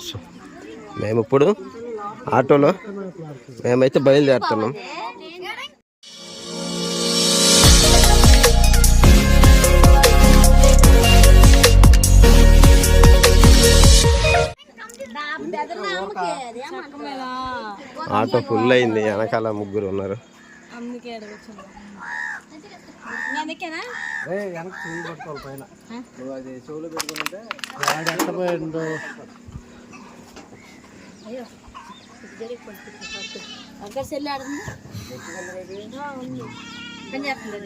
So, మేము ఇప్పుడు ఆటోలో మేమైతే బయలుదేరుతున్నాం. ఆటో ఫుల్ అయింది వెనకాల ముగ్గురు ఉన్నారు. అందుకే అడుగుతున్నా అందుకేనా అయ్యో అక్కడ సెల్ ఆడుంది ఉంది పని చేస్తుంది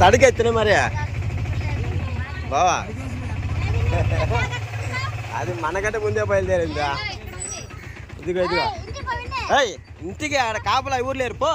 తడికెత్తిన మరి? బావా? అది మనకంటే ముందే బయలుదేరిందా ఇదిగో ఇదిగో. ఏయ్ ఇంటికి ఆడ కాపలా ఊరు లేరు పో.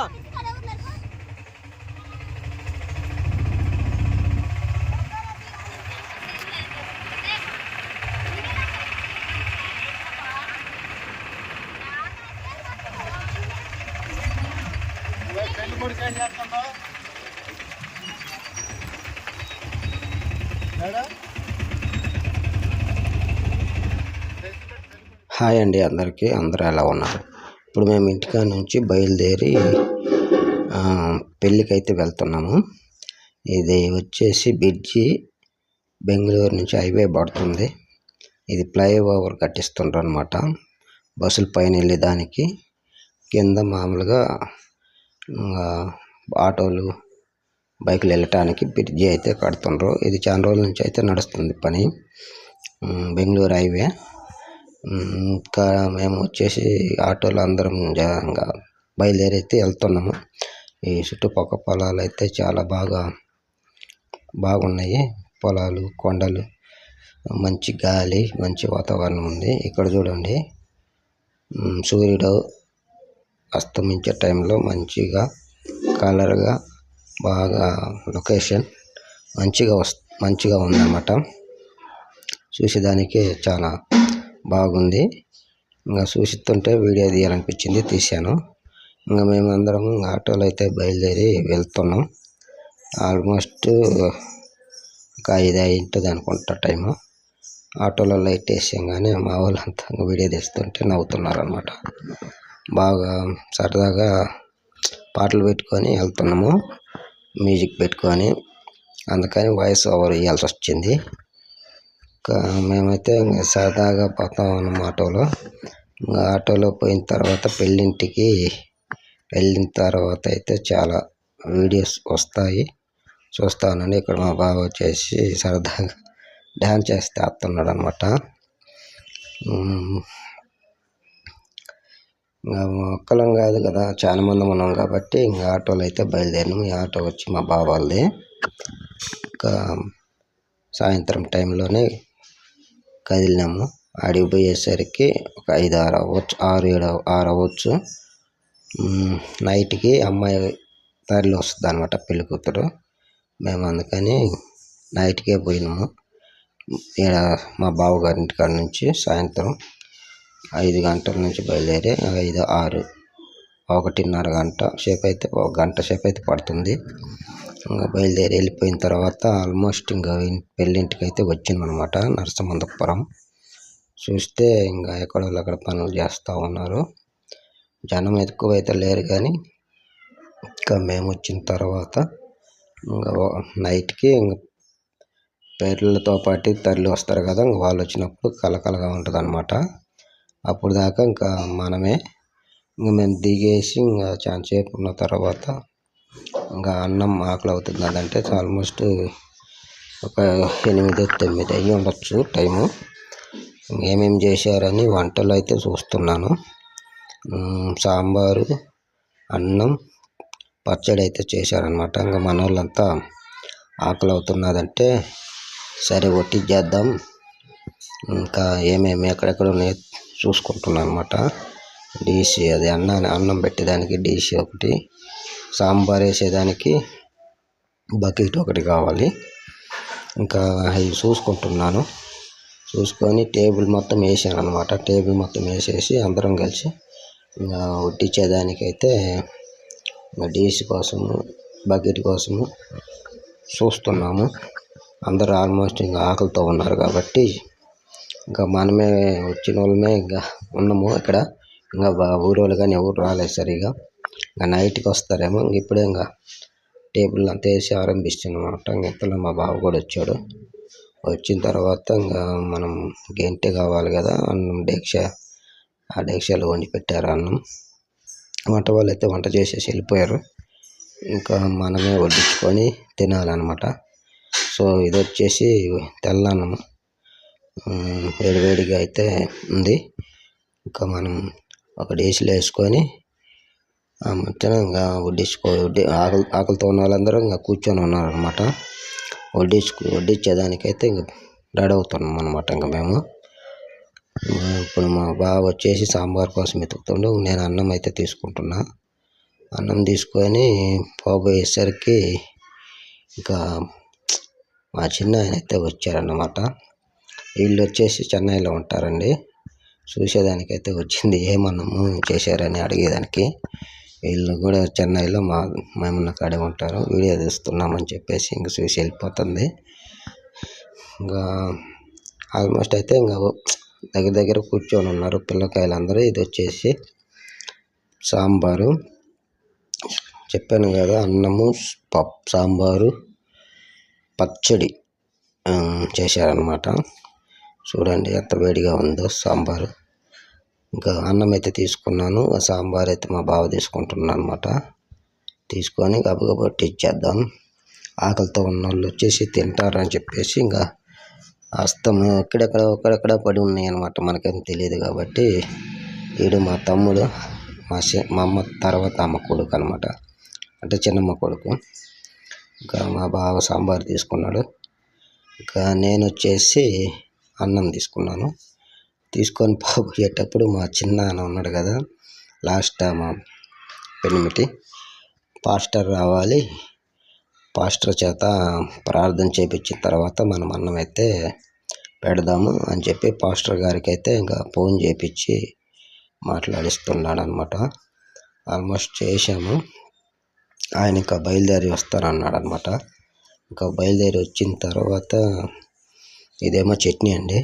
హాయ్ అండి అందరికీ. అందరూ ఎలా ఉన్నారు? ఇప్పుడు మేము ఇంటికా నుంచి బయలుదేరి పెళ్ళికైతే వెళ్తున్నాము. ఇది వచ్చేసి బ్రిడ్జి బెంగళూరు నుంచి హైవే పడుతుంది. ఇది ఫ్లైఓవర్ కట్టిస్తుండ్రు అనమాట బస్సుల పైన వెళ్ళేదానికి కింద మామూలుగా ఆటోలు బైకులు వెళ్ళటానికి బ్రిడ్జి అయితే కడుతుండ్రు. ఇది చాలా రోజుల నుంచి అయితే నడుస్తుంది పని. బెంగళూరు హైవే. ఇంకా మేము వచ్చేసి ఆటోలో అందరం జనంగా ఇంకా బయలుదేరి అయితే వెళ్తున్నాము. ఈ చుట్టుపక్క పొలాలు అయితే చాలా బాగా బాగున్నాయి. పొలాలు కొండలు మంచి గాలి మంచి వాతావరణం ఉంది. ఇక్కడ చూడండి సూర్యుడు అస్తమించే టైంలో మంచిగా కలర్గా బాగా లొకేషన్ మంచిగా వస్ మంచిగా ఉందన్నమాట. చూసేదానికి చాలా బాగుంది. ఇంకా చూస్తుంటే వీడియో తీయాలనిపించింది తీశాను. ఇంకా మేమందరం ఆటోలో అయితే బయలుదేరి వెళ్తున్నాం. ఆల్మోస్ట్ ఒక ఐదు అయింటుంది అనుకుంటా టైము. ఆటోలో లైట్ వేసాం కానీ మా వాళ్ళంతా వీడియో తీస్తుంటే నవ్వుతున్నారు అనమాట బాగా సరదాగా పాటలు పెట్టుకొని వెళ్తున్నాము. మ్యూజిక్ పెట్టుకొని. అందుకని వాయిస్ ఓవర్ ఇవ్వాల్సి వచ్చింది. ఇంకా మేమైతే ఇంకా సరదాగా పోతాం అన్నమాట ఆటోలో ఇంకా ఆటోలో పోయిన తర్వాత పెళ్ళింటికి వెళ్ళిన తర్వాత అయితే చాలా వీడియోస్ వస్తాయి. చూస్తానండి ఇక్కడ మా బావ వచ్చేసి సరదాగా డ్యాన్స్ చేస్తే ఆడుతున్నాడు అనమాట ఇంకా ఒక్కలం కాదు కదా చాలా మంది ఉన్నాం కాబట్టి ఇంకా ఆటోలో అయితే బయలుదేరినాం. ఈ ఆటో వచ్చి మా బావ వాళ్ళది. ఇంకా సాయంత్రం టైంలోనే కదిలినాము. ఆడికి పోయేసరికి ఒక ఐదు ఆరు అవ్వచ్చు ఆరు ఏడు ఆరు అవ్వచ్చు. నైట్కి అమ్మాయి తరలి వస్తుంది అనమాట పెళ్ళి కూతురు. మేము అందుకని నైట్కే పోయినాము. ఈడ మా బావగారి ఇంటికాడ నుంచి సాయంత్రం ఐదు గంటల నుంచి బయలుదేరి ఐదు ఆరు ఒకటిన్నర గంట సేపు అయితే ఒక గంట సేపు అయితే పడుతుంది. ఇంకా బయలుదేరి వెళ్ళిపోయిన తర్వాత ఆల్మోస్ట్ ఇంకా పెళ్ళింటికి అయితే వచ్చిందనమాట నరసింహంతపురం. చూస్తే ఇంకా ఎక్కడో అక్కడ పనులు చేస్తూ ఉన్నారు. జనం ఎక్కువ అయితే లేరు కానీ ఇంకా మేము వచ్చిన తర్వాత ఇంకా నైట్కి ఇంకా పేర్లతో పాటు తరలి వస్తారు కదా ఇంక వాళ్ళు వచ్చినప్పుడు కలకలగా ఉంటుంది అనమాట అప్పుడు దాకా ఇంకా మనమే ఇంకా మేము దిగేసి ఇంకా చాలా సేపు ఉన్న తర్వాత ఇంకా అన్నం ఆకలి అవుతుంది. అదంటే ఆల్మోస్ట్ ఒక ఎనిమిది తొమ్మిది అయ్యి ఉండొచ్చు టైము. ఏమేమి చేశారని వంటలు అయితే చూస్తున్నాను. సాంబారు అన్నం పచ్చడి అయితే చేశారనమాట ఇంకా మన వాళ్ళంతా ఆకలి అవుతున్నదంటే సరే చేద్దాం. ఇంకా ఏమేమి ఎక్కడెక్కడ ఉన్నాయో చూసుకుంటున్నాను అనమాట డిష్ అది అన్న అన్నం పెట్టేదానికి డిష్ ఒకటి. సాంబార్ వేసేదానికి బకెట్ ఒకటి కావాలి. ఇంకా అవి చూసుకుంటున్నాను. చూసుకొని టేబుల్ మొత్తం వేసాను అనమాట టేబుల్ మొత్తం వేసేసి అందరం కలిసి ఇంకా వడ్డించేదానికైతే ఇంకా కోసము బకెట్ కోసము చూస్తున్నాము. అందరూ ఆల్మోస్ట్ ఇంకా ఆకలితో ఉన్నారు కాబట్టి ఇంకా మనమే వచ్చిన వాళ్ళమే ఇంకా ఉన్నాము ఇక్కడ. ఇంకా ఊరోళ్ళు కానీ ఎవరు రాలేదు సరిగా. ఇంకా నైట్కి వస్తారేమో ఇంక ఇప్పుడే ఇంకా టేబుల్ అంతా వేసి ఆరంభిస్తున్నామాట ఇంక ఇంతలో మా బావ కూడా వచ్చాడు. వచ్చిన తర్వాత ఇంకా మనం గెంటె కావాలి కదా అన్నం డేక్ష ఆ డేక్షలో వండి పెట్టారు అన్నం. వంట వాళ్ళు అయితే వంట చేసేసి వెళ్ళిపోయారు. ఇంకా మనమే వడ్డించుకొని తినాలన్నమాట. సో ఇది వచ్చేసి తెల్లన్నము వేడివేడిగా అయితే ఉంది. ఇంకా మనం ఒక డేస్లో వేసుకొని ఆ మధ్యన ఇంకా వడ్డించుకో వడ్డి ఆకలి ఆకలితో ఉన్న వాళ్ళందరూ ఇంకా కూర్చొని ఉన్నారనమాట వడ్డించుకు వడ్డించేదానికైతే ఇంక రెడీ అవుతున్నాం అనమాట ఇంకా మేము. ఇప్పుడు మా బావ వచ్చేసి సాంబార్ కోసం వెతుకుతుండు. నేను అన్నం అయితే తీసుకుంటున్నా. అన్నం తీసుకొని పోబోయేసరికి ఇంకా మా చిన్న ఆయన అయితే వచ్చారన్నమాట. వీళ్ళు వచ్చేసి చెన్నైలో ఉంటారండి. చూసేదానికైతే వచ్చింది. ఏమన్నము చేశారని అడిగేదానికి. వీళ్ళు కూడా చెన్నైలో మా మేమున్న కాడే ఉంటారు. వీడియో తీస్తున్నామని చెప్పేసి ఇంక చూసి వెళ్ళిపోతుంది. ఇంకా ఆల్మోస్ట్ అయితే ఇంకా దగ్గర దగ్గర కూర్చొని ఉన్నారు పిల్లకాయలు అందరూ ఇది వచ్చేసి సాంబారు. చెప్పాను కదా అన్నము పప్ సాంబారు పచ్చడి చేశారనమాట చూడండి ఎంత వేడిగా ఉందో సాంబారు. ఇంకా అన్నం అయితే తీసుకున్నాను ఆ సాంబార్ అయితే మా బావ తీసుకుంటున్నాను అనమాట తీసుకొని గబగబా ఇచ్చేద్దాం ఆకలితో ఉన్న వాళ్ళు వచ్చేసి తింటారని చెప్పేసి ఇంకా అస్తం ఎక్కడెక్కడ ఒకడెక్కడ పడి ఉన్నాయి అనమాట మనకేం తెలియదు కాబట్టి వీడు మా తమ్ముడు మా మా అమ్మ తర్వాత అమ్మ కొడుకు అనమాట అంటే చిన్నమ్మ కొడుకు. ఇంకా మా బావ సాంబార్ తీసుకున్నాడు. ఇంకా నేను వచ్చేసి అన్నం తీసుకున్నాను. తీసుకొని పోయేటప్పుడు మా చిన్న అన్న ఉన్నాడు కదా లాస్ట్ మా పెనిమిటి. పాస్టర్ రావాలి. పాస్టర్ చేత ప్రార్థన చేపించిన తర్వాత మనం అన్నం అయితే పెడదాము అని చెప్పి పాస్టర్ గారికి అయితే ఇంకా ఫోన్ చేపించి మాట్లాడిస్తున్నాడు అనమాట ఆల్మోస్ట్ చేశాము. ఆయన ఇంకా బయలుదేరి వస్తారన్నాడు అనమాట ఇంకా బయలుదేరి వచ్చిన తర్వాత ఇదేమో చట్నీ అండి.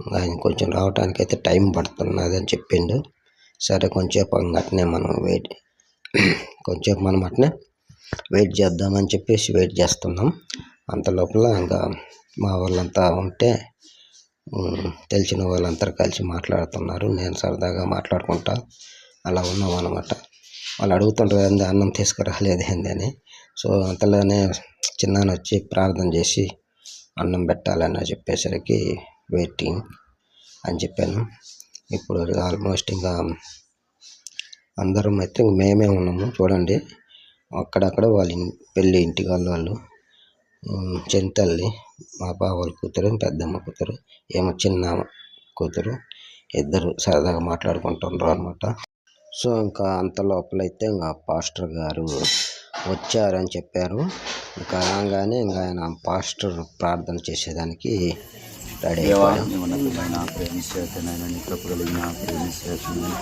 ఆయన కొంచెం రావటానికి అయితే టైం పడుతున్నది అని చెప్పిండు. సరే కొంచెంసేపు అట్నే మనం వెయిట్ కొంచెంసేపు మనం అట్నే వెయిట్ చేద్దామని చెప్పేసి వెయిట్ చేస్తున్నాం. అంత లోపల ఇంకా మా వాళ్ళంతా ఉంటే తెలిసిన వాళ్ళందరూ కలిసి మాట్లాడుతున్నారు. నేను సరదాగా మాట్లాడుకుంటా అలా ఉన్నాం అనమాట వాళ్ళు అడుగుతుంటారు ఏంది అన్నం తీసుకురాలేదు ఏంది అని. సో అంతలోనే చిన్నాన్న వచ్చి ప్రార్థన చేసి అన్నం పెట్టాలని చెప్పేసరికి వెయిటింగ్ అని చెప్పాను. ఇప్పుడు ఆల్మోస్ట్ ఇంకా అందరం అయితే మేమే ఉన్నాము చూడండి. అక్కడక్కడ వాళ్ళ పెళ్ళి ఇంటి వాళ్ళ వాళ్ళు ఉమ్, చెంతల్లి మా బావ వాళ్ళ కూతురు పెద్దమ్మ కూతురు ఏమో చిన్న కూతురు ఇద్దరు సరదాగా మాట్లాడుకుంటున్నారు అనమాట సో ఇంకా అంత లోపలైతే ఇంకా పాస్టర్ గారు వచ్చారని చెప్పారు. ఇంకా రాగానే ఇంకా ఆయన పాస్టర్ ప్రార్థన చేసేదానికి దేవా అయిపోయాం నీ ఉన్నతమైన ప్రేమ చేతనైనా నీ కృప కలిగిన ప్రేమ చేతనైనా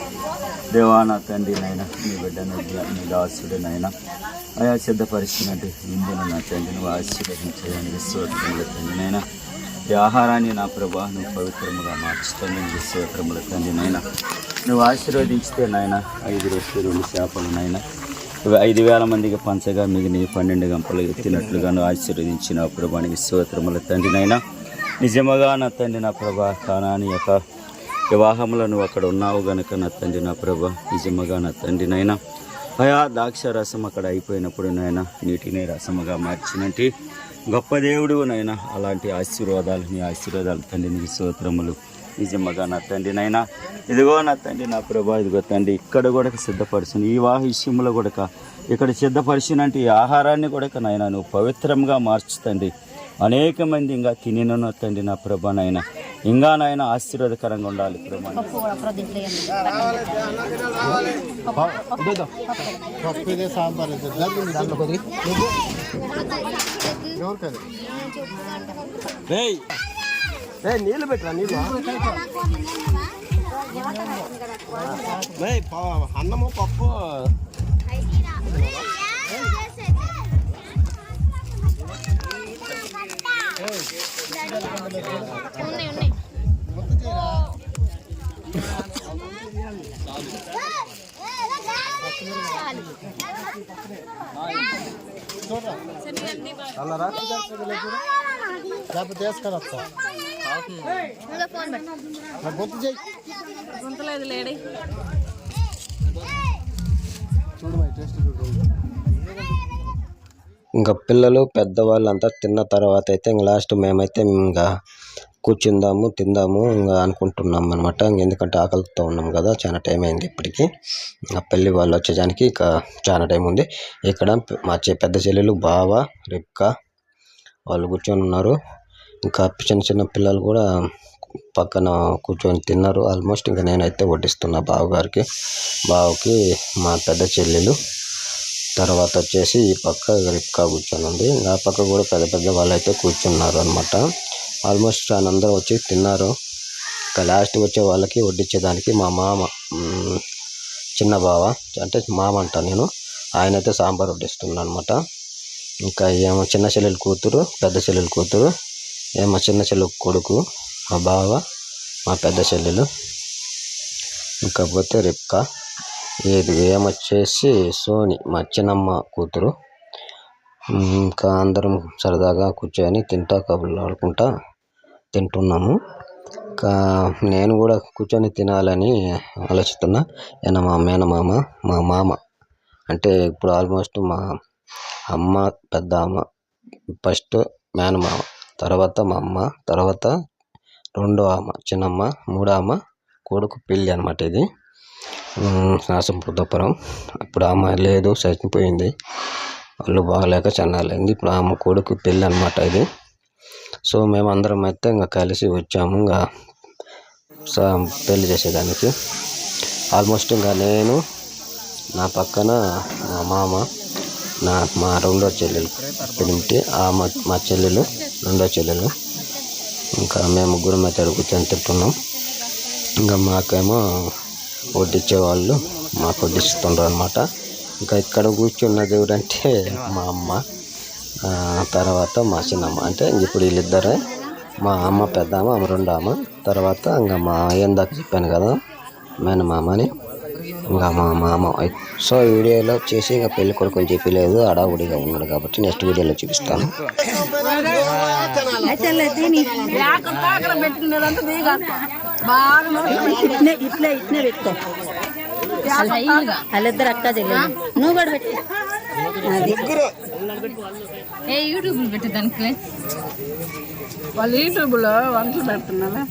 దేవా నా తండ్రి నాయన నీ బిడ్డను నీ దాసుడినైనా ఆయా సిద్ధపరిచినట్టు ఇందును నా తండ్రి నువ్వు ఆశీర్వదించడానికి విశ్వత్రముల తండ్రినైనా ఈ ఆహారాన్ని నా ప్రభా నువ్వు పవిత్రముగా మార్చుతాను విశ్వత్రముల తండ్రినైనా. నువ్వు ఆశీర్వదించితే నాయన ఐదు రోజులు రెండు చేపలు నాయన ఐదు వేల మందికి పంచగా మిగిలిన పన్నెండు గంపలు ఎత్తినట్లుగా నువ్వు ఆశీర్వదించిన ప్రభానికి స్తోత్రముల తండ్రినైనా. నిజముగా నా తండ్రి నా ప్రభా కానాని యొక్క వివాహంలో నువ్వు అక్కడ ఉన్నావు గనుక నా తండ్రి నా ప్రభ నిజముగా నా తండ్రి నైనా అయా ద్రాక్ష రసం అక్కడ అయిపోయినప్పుడు నాయన నీటిని రసముగా మార్చినట్టు గొప్ప దేవుడు నాయన అలాంటి ఆశీర్వాదాలు నీ ఆశీర్వాదాలు తండ్రి నీ స్తోత్రములు నిజముగా నా తండ్రి నైనా ఇదిగో నా తండ్రి నా ప్రభా ఇదిగో తండ్రి ఇక్కడ కూడా సిద్ధపరచును ఈ వాహ విషయంలో కూడా ఇక్కడ సిద్ధపరిచినట్టు ఈ ఆహారాన్ని కూడా నాయన నువ్వు పవిత్రంగా మార్చుతండి అనేక మంది ఇంకా తినిన తండ్రి నా ప్రభా నాయన. ఇంకా నాయన ఆశీర్వాదకరంగా ఉండాలి ప్రభా పప్పు నీళ్ళు పెట్టరా నీళ్ళు? ఏయ్, పా- అన్నము పప్పు అల్లరా లేకపోతే వేసుకొని వస్తా గుర్తు చేయి. గుంతలేదు లేడీ ఇంకా పిల్లలు పెద్దవాళ్ళు అంతా తిన్న తర్వాత అయితే ఇంకా లాస్ట్ మేమైతే ఇంకా కూర్చుందాము తిందాము ఇంకా అనుకుంటున్నాం అనమాట ఎందుకంటే ఆకలితో ఉన్నాం కదా చాలా టైం అయింది ఇప్పటికీ. ఇంకా పెళ్ళి వాళ్ళు వచ్చేదానికి ఇక చాలా టైం ఉంది. ఇక్కడ మా పెద్ద చెల్లెలు బావ రిప్కా వాళ్ళు కూర్చొని ఉన్నారు. ఇంకా చిన్న చిన్న పిల్లలు కూడా పక్కన కూర్చొని తిన్నారు. ఆల్మోస్ట్ ఇంకా నేనైతే వడ్డిస్తున్నా బావగారికి. బావకి మా పెద్ద చెల్లెలు. తర్వాత వచ్చేసి ఈ పక్క రిప్కా కూర్చొని ఉంది నా పక్క కూడా పెద్ద పెద్ద వాళ్ళు అయితే కూర్చున్నారు అనమాట ఆల్మోస్ట్ అందరూ వచ్చి తిన్నారు. ఇంకా లాస్ట్ వచ్చే వాళ్ళకి వడ్డించేదానికి మా మామ చిన్న బావ అంటే మామ అంట నేను. ఆయన అయితే సాంబార్ వడ్డిస్తున్నాను అనమాట ఇంకా ఏమో చిన్న చెల్లెలు కూతురు పెద్ద చెల్లెలు కూతురు ఏమో చిన్న చెల్లెలు కొడుకు మా బావ మా పెద్ద చెల్లెలు. ఇంకా పోతే రిప్కా. ఇది ఏమొచ్చేసి సోని మా చిన్నమ్మ కూతురు. ఇంకా అందరం సరదాగా కూర్చొని తింటా కబుర్లు ఆడుకుంటా తింటున్నాము. ఇంకా నేను కూడా కూర్చొని తినాలని ఆలోచిస్తున్నా. ఏమన్నా మా మేనమామ మా మామ. అంటే ఇప్పుడు ఆల్మోస్ట్ మా అమ్మ పెద్ద అమ్మ ఫస్ట్ మేనమామ తర్వాత మా అమ్మ తర్వాత రెండో అమ్మ చిన్నమ్మ మూడో అమ్మ కొడుకు పెళ్ళి అనమాట ఇది. నాసంపురపురం ఇప్పుడు ఆమె లేదు చనిపోయింది వాళ్ళు బాగలేక చన్నాలైంది ఇప్పుడు ఆమె కొడుకు పెళ్ళి అనమాట ఇది. సో మేము అందరం అయితే ఇంకా కలిసి వచ్చాము. ఇంకా స- పెళ్ళి చేసేదానికి. ఆల్మోస్ట్ ఇంకా నేను నా పక్కన మా మామ నా మా రెండో చెల్లెలు పెనిమిటి ఆమె మా చెల్లెలు రెండో చెల్లెలు. ఇంకా మేము ముగ్గురం అయితే అక్కడ తింటున్నాం ఇంకా మాకేమో వడ్డించే వాళ్ళు మాకు వడ్డిస్తుండ్రు అనమాట ఇంకా ఇక్కడ కూర్చున్న దేవుడు అంటే మా అమ్మ. తర్వాత మా చిన్నమ్మ. అంటే ఇప్పుడు వీళ్ళిద్దరే. మా అమ్మ పెద్ద అమ్మ ఆమె రెండో అమ్మ తర్వాత ఇంకా మా ఇందాక చెప్పాను కదా మేనమామ అని ఇంకా మా మామ. సో వీడియోలో వచ్చేసి ఇంకా పెళ్ళి కొడుకుని చెప్పలేదు అడావుడిగా ఉన్నాడు కాబట్టి నెక్స్ట్ వీడియోలో చూపిస్తాను. ఇట్లే ఇట్లే ఇట్లే పెట్టుకో. వాళ్ళిద్దరు అక్క చెల్లెలు. నువ్వు కూడా పెట్టు. ఏ యూట్యూబ్ పెట్టు దానికి. వాళ్ళు యూట్యూబ్లో వంటలు పెడుతున్నారా?